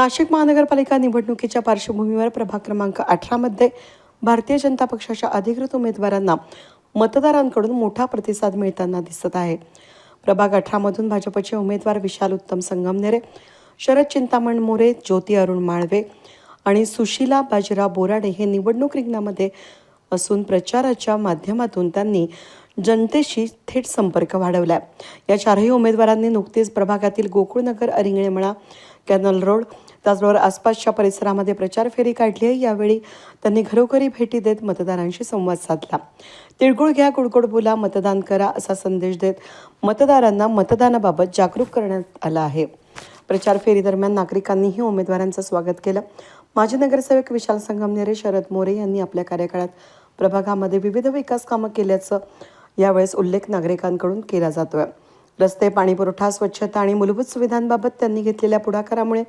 नाशिक महानगरपालिका निवडणुकीच्या पार्श्वभूमीवर प्रभाग क्रमांक अठरामध्ये भारतीय जनता पक्षाच्या अधिकृत उमेदवारांना मतदारांकडून मोठा प्रतिसाद मिळताना दिसत आहे. प्रभाग अठरामधून भाजपचे उमेदवार विशाल उत्तम संगमनेरे शरद चिंतामण मोरे ज्योती अरुण माळवे आणि सुशीला बाजीराव बोराडे हे निवडणूक रिंगणामध्ये असून प्रचाराच्या माध्यमातून त्यांनी जनतेशी थेट संपर्क वाढवला या चारही उमेदवारांनी नुकतीच प्रभागातील गोकुळनगर अरिंगळेमळा कॅनल रोड त्याचबरोबर आसपासच्या परिसरामध्ये प्रचार फेरी काढली आहे. यावेळी त्यांनी घरोघरी भेटी देत मतदारांशी संवाद साधला. तिळगुळ घ्या गुडगुड बोला मतदान करा असा संदेश देत मतदारांना मतदानाबाबत जागरूक करण्यात आला आहे. प्रचार फेरीदरम्यान नागरिकांनीही उमेदवारांचं स्वागत केलं. माजी नगरसेवक विशाल संगमनेरे शरद मोरे यांनी आपल्या कार्यकाळात प्रभागामध्ये विविध विकास कामं केल्याचं यावेळेस उल्लेख नागरिकांकडून केला जातोय. रस्ते पाणीपुरवठा स्वच्छता आणि मूलभूत सुविधांबाबत त्यांनी घेतलेल्या पुढाकारामुळे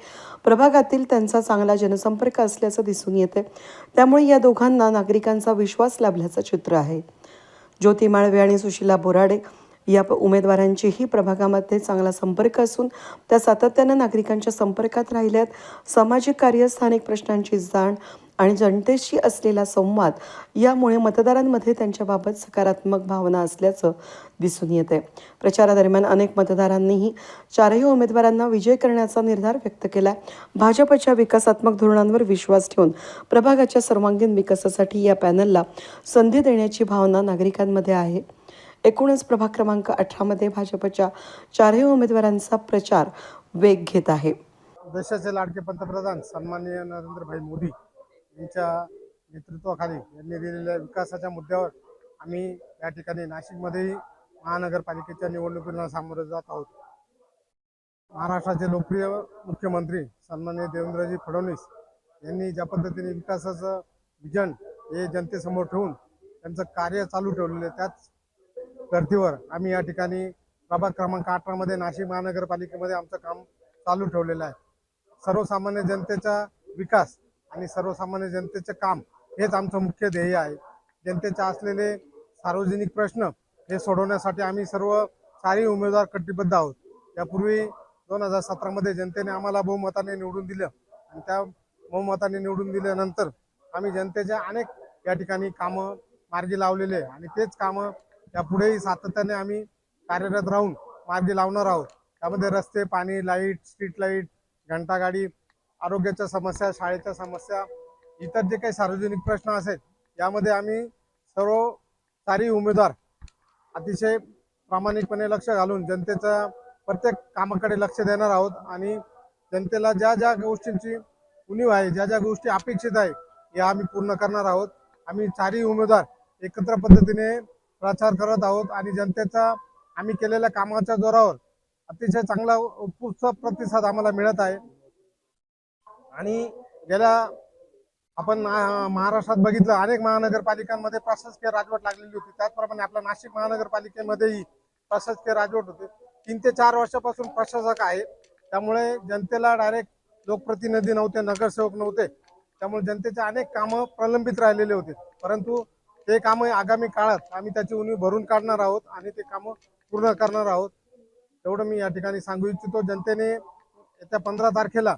प्रभागातील त्यांचा चांगला जनसंपर्क असल्याचं दिसून येते. त्यामुळे या दोघांना नागरिकांचा विश्वास लाभल्याचं चित्र आहे. ज्योती माळवे आणि सुशीला बोराडे या प- उमेदवारांचीही प्रभागामध्ये चांगला संपर्क असून त्या सातत्यानं नागरिकांच्या संपर्कात राहिल्यात. सामाजिक कार्य स्थानिक प्रश्नांची जाण आणि जनतेशी असलेला संवाद यामुळे मतदारांमध्ये त्यांच्याबाबत सकारात्मक भावना असल्याचं दिसून येते प्रचारादरम्यान अनेक मतदारांनीही चारही उमेदवारांना विजय करण्याचा निर्धार व्यक्त केला भाजपच्या विकासात्मक धोरणांवर विश्वास ठेवून प्रभागाच्या सर्वांगीण विकासासाठी या पॅनलला संधी देण्याची भावना नागरिकांमध्ये आहे. एकूणच प्रभाग क्रमांक अठरामध्ये भाजपच्या चारही उमेदवारांचा प्रचार वेग घेत आहे. देशाचे लाडके पंतप्रधान सन्माननीय नरेंद्रभाई मोदी यांच्या नेतृत्वाखाली यांनी दिलेल्या विकासाच्या मुद्द्यावर आम्ही या ठिकाणी नाशिकमध्येही महानगरपालिकेच्या निवडणुकीला सामोरे जात आहोत. महाराष्ट्राचे लोकप्रिय मुख्यमंत्री सन्माननीय देवेंद्रजी फडणवीस यांनी ज्या पद्धतीने विकासाचं विजन हे जनतेसमोर ठेवून त्यांचं कार्य चालू ठेवलेलं आहे त्याच धर्तीवर आम्ही या ठिकाणी प्रभाग क्रमांक अठरामध्ये नाशिक महानगरपालिकेमध्ये आमचं काम चालू ठेवलेलं आहे. सर्वसामान्य जनतेचा विकास आणि सर्वसामान्य जनतेचे काम हेच आमचं मुख्य ध्येय आहे. जनतेचे असलेले सार्वजनिक प्रश्न हे सोडवण्यासाठी आम्ही सर्व चारही उमेदवार कटिबद्ध आहोत. यापूर्वी दोन हजार सतरामध्ये जनतेने आम्हाला बहुमताने निवडून दिलं आणि त्या बहुमताने निवडून दिल्यानंतर आम्ही जनतेच्या अनेक या ठिकाणी कामं मार्गी लावलेले आणि तेच कामं यापुढेही सातत्याने आम्ही कार्यरत राहून मार्गी लावणार आहोत. त्यामध्ये रस्ते पाणी लाइट स्ट्रीट लाइट घंटागाडी आरोग्याच्या समस्या शाळेच्या समस्या इतर जे काही सार्वजनिक प्रश्न असेल यामध्ये आम्ही सर्व चारही उमेदवार अतिशय प्रामाणिकपणे लक्ष घालून जनतेचं प्रत्येक कामाकडे लक्ष देणार आहोत आणि जनतेला ज्या ज्या गोष्टींची उणीव आहे ज्या ज्या गोष्टी अपेक्षित आहे या आम्ही पूर्ण करणार आहोत. आम्ही चारही उमेदवार एकत्र पद्धतीने प्रचार करत आहोत आणि जनतेचा आम्ही केलेल्या कामाच्या जोरावर अतिशय चांगला उत्कृष्ट प्रतिसाद आम्हाला मिळत आहे. आणि गेल्या आपण महाराष्ट्रात बघितलं अनेक महानगरपालिकांमध्ये प्रशासकीय राजवट लागलेली होती. त्याचप्रमाणे आपल्या नाशिक महानगरपालिकेमध्येही प्रशासकीय राजवट होते. तीन ते चार वर्षापासून प्रशासक आहे. त्यामुळे जनतेला डायरेक्ट लोकप्रतिनिधी नव्हते नगरसेवक नव्हते. त्यामुळे जनतेचे अनेक कामं प्रलंबित राहिलेले होते. परंतु ते कामं आगामी काळात आम्ही त्याची उणीव भरून काढणार आहोत आणि ते कामं पूर्ण करणार आहोत. एवढं मी या ठिकाणी सांगू इच्छितो. जनतेने येत्या पंधरा तारखेला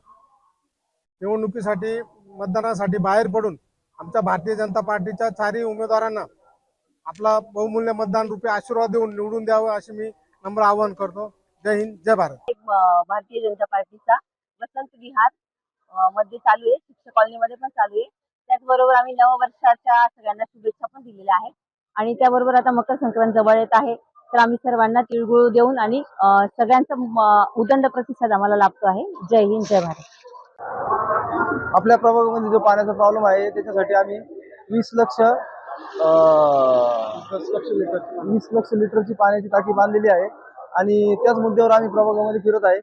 निवडणुकीसाठी मतदानासाठी बाहेर पडून आमच्या भारतीय जनता पार्टीच्या चारही उमेदवारांना आपला बहुमूल्य मतदान रूपे आशीर्वाद देऊन निवडून द्यावं अशी मी नम्र आवाहन करतो. जय हिंद जय भारत. एक भारतीय जनता पार्टीचा वसंत विहारमध्ये चालू आहे. शिक्षक कॉलनीमध्ये पण चालू आहे. त्याचबरोबर आम्ही नववर्षाच्या सगळ्यांना शुभेच्छा पण दिलेल्या आहेत. आणि त्याबरोबर आता मकर संक्रांत जवळ येत आहे. तर आम्ही सर्वांना तिळगुळ देऊन आणि सगळ्यांचा उदंड प्रतिसाद आम्हाला लाभतो आहे. जय हिंद जय भारत. आपल्या प्रभागामध्ये जो पाण्याचा प्रॉब्लेम आहे त्याच्यासाठी आम्ही वीस लक्ष अं, वीस लक्ष लिटरची पाण्याची टाकी बांधलेली आहे. आणि त्याच मुद्द्यावर आम्ही प्रभागामध्ये फिरत आहे.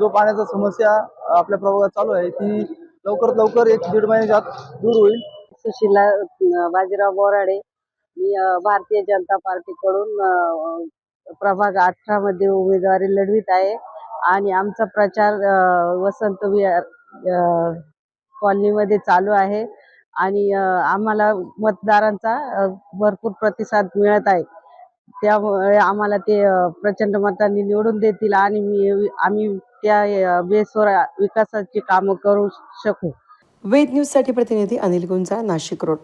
जो पाण्याचा समस्या आपल्या प्रभागात चालू आहे ती लवकरात लवकर एक दीड महिन्याच्या आत दूर होईल. सुशीला बाजीराव बोराडे मी भारतीय जनता पार्टीकडून प्रभाग अठरा मध्ये उमेदवारी लढवीत आहे. आणि आमचा प्रचार वसंत विहार कॉलनीमध्ये चालू आहे आणि आम्हाला मतदारांचा भरपूर प्रतिसाद मिळत आहे. त्यामुळे आम्हाला ते प्रचंड मतांनी निवडून देतील आणि मी आम्ही त्या बेसवर विकासाची कामं करू शकू. वेद न्यूजसाठी प्रतिनिधी अनिल गुंजा नाशिक रोड.